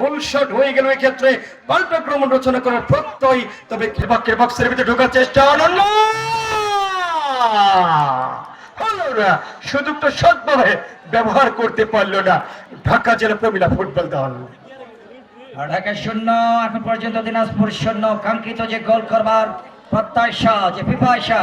ভুল শট হয়ে গেল এই ক্ষেত্রে পাল্টা আক্রমণ রচনা করার প্রত্যয়। তবে কেবাকের বক্সের ভিতরে ঢোকার চেষ্টা অনন্য। সুযোগটা সৎভাবে ব্যবহার করতে পারল না। ঢাকা জেলা প্রমিলা ফুটবল দল। ঢাকা শূন্য, এখন পর্যন্ত দিনাজপুর শূন্য। কাঙ্ক্ষিত যে গোল করবার প্রত্যাশা, যে পিপাসা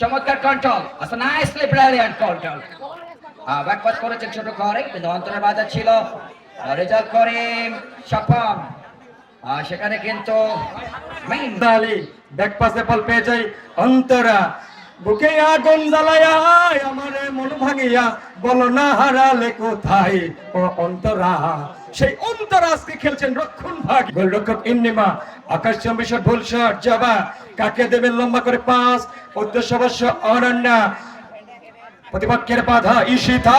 চমৎকার কন্ট্রোল আচ্ছা নাইসলি ব্রিলিয়ান্ট কন্ট্রোল ব্যাকপাস করেছেন ছোট করে কিন্তু অন্তরের বাজার ছিল রেজাল্ট করিম আর সেখানে কিন্তু মেইন দালি ব্যাক পাসে বল পেয়ে যাই অন্তরা। বুকে আগুন জ্বালায়া, আমারে মন ভাঙিয়া, বলো না হারালে কোথায় ও অন্তরা? সেই অন্তরা আজকে খেলছেন রক্ষণ ভাগ। গোলরক্ষক ইন্নিমা, আকাশ চম্বিশর ভুল শট যাবা কাকে দেবেন লম্বা করে পাস, উদ্দেশ্য অনন্যা। প্রতিপক্ষের বাধা, ঈশিতা,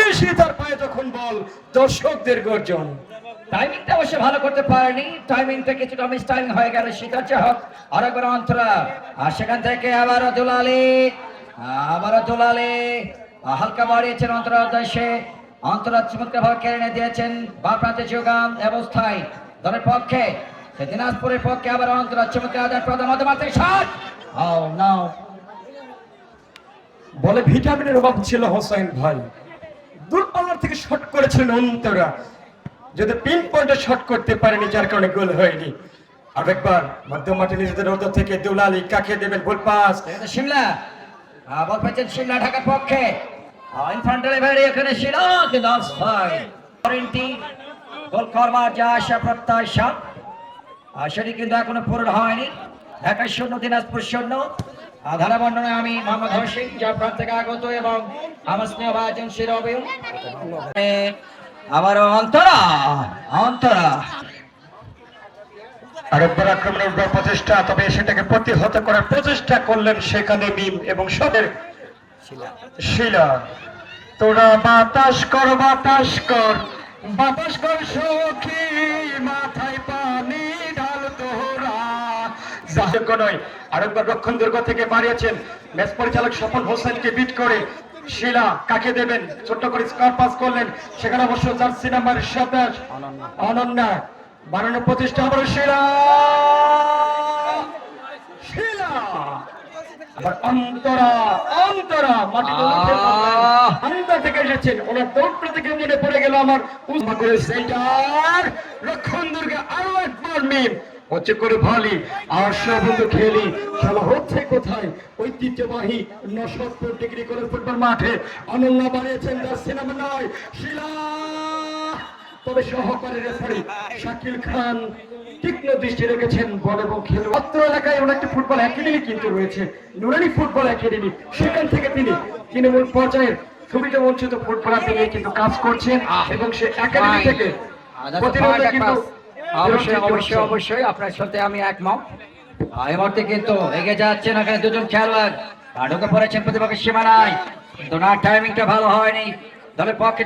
ঈশিতার পায়ে যখন বল, দর্শকদের গর্জন। টাইমিংটা অবশ্য ভালো করতে পারেনি। টাইমিংটা কিছুটা মিসটাইমিং হয়ে গেল শীতল চাহক। আর একবার অন্তরা, আর সেখান থেকে আবারও দুলালি আবারও দুলালি, হালকা বাড়িয়েছেন অন্তরা উদ্দেশ্যে। অন্তরা চমৎকার ভাবে কেড়ে নিয়ে দিয়েছেন বা প্রান্তে যোগান অবস্থায়। দলের পক্ষে সে দিনাজপুরের পক্ষে আবার অন্তরা চমৎকার আদান প্রদান মধ্যমাত্রিক শট ও নাও বলে ভিটামিনের অভাব ছিল হোসেন ভাই। দূরপাল্লার থেকে শট করেছিলেন অন্তরা। যদি পিন পয়েন্টে শট করতে পারেনি যার কারণে গোল হয়নি। আরেকবার মধ্যম মাঠে নিজেদের অর্ধ থেকে দুলালি কাকে দেবেন? গোল পাস আহ, বল পেয়েছেন সিমলা ঢাকার পক্ষে। ইনফ্রন্ট ডেলিভারি এখানে ছিল, কিন্তু অফসাইড ওয়ারেন্টি আর সেটি কিন্তু এখনও পূরণ হয়নি। ঢাকা শূন্য দিনাজপুর শূন্য। ধারা বর্ণনায় আমি মোহাম্মদ হোসেন থেকে আগত এবং আমার স্নেহ আবারও অন্তরা অন্তরা। প্রচেষ্টা তবে সেটাকে প্রতিহত করার প্রচেষ্টা করলেন সেখানে মিম এবং সবের শিলা তোরা বাতাস কর বাতাস কর। বাতাস কর সখী মাথায় পানি ঢাল তোরা। যাহোক নয় আরেকবার রক্ষণ দুর্গ থেকে বাড়িয়েছেন। ম্যাচ পরিচালক স্বপন হোসেনকে বিট করে শিলা কাকে দেবেন? ছোট্ট করে স্কোর পাস করলেন। সেখানে অবশ্য জার্সি নাম্বার সাতাশ। অনন্যা। বানানো প্রতিষ্ঠা শিলা শিলা। আবার অন্তরা অন্তরা মাটিতে উঠে থেকে এসেছেন। ওনার দৌড়টা থেকে মনে পড়ে গেল আমার। উজমা করে সেন্টার লক্ষণ দুর্গে আরও একবার মিম। হচ্ছে করে ভালি। আর বন্ধু খেলি। খেলা হচ্ছে কোথায়? ঐতিহ্যবাহী নশোত্তর ডিগ্রি করে ফুটবল মাঠে। অনন্য বানিয়েছেন তার সিনেমা নয় শিলা। তবে সহকারী রেফারি শাকিল খান তীক্ষ্ণ দৃষ্টি রেখেছেন বল এবং খেল অত্র এলাকায় ওনার একটি ফুটবল একাডেমি কিন্তু রয়েছে নুরানি ফুটবল একাডেমি সেখান থেকে তিনি তৃণমূল পর্যায়ের সুবিধা বঞ্চিত ফুটবলারদের নিয়ে কিন্তু কাজ করছেন এবং সে একাডেমি থেকে অবশ্যই অবশ্যই অবশ্যই আপনার সাথে আমি একমত। আহ, এই মুহূর্তে কিন্তু এগিয়ে যাচ্ছেন এখানে দুজন খেলোয়াড়। আর ঢুকে পড়েছেন প্রতিপক্ষের সীমানায় না টাইমিংটা ভালো হয়নি। দলের পক্ষে